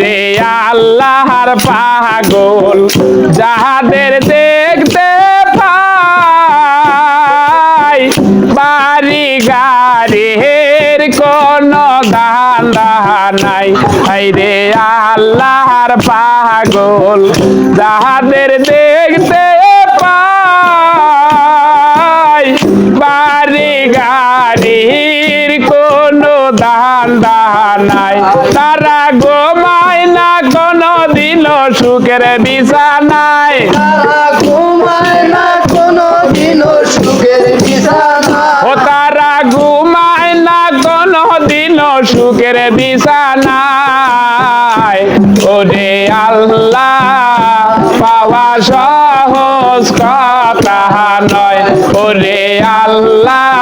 রে আল্লাহর পাগল, যাহাদের দেখতে পাই বাড়ি গাড়ির কোন দান্দা নাই। রে আল্লাহর পাগল, যাহাদের দেখতে পাই বাড়ি গাড়ির কোনো দান্দা নাই। তারা গোমায় না কোনো দিল সুখের বিছানায়। তারা ঘুমায় না কোনো দিনও সুখের বিছানা ও তারা ঘুমায় না কোনো দিন সুখের বিছানায়। ওরে আল্লাহ পাওয়া সহজ কথা নয়। ওরে আল্লাহ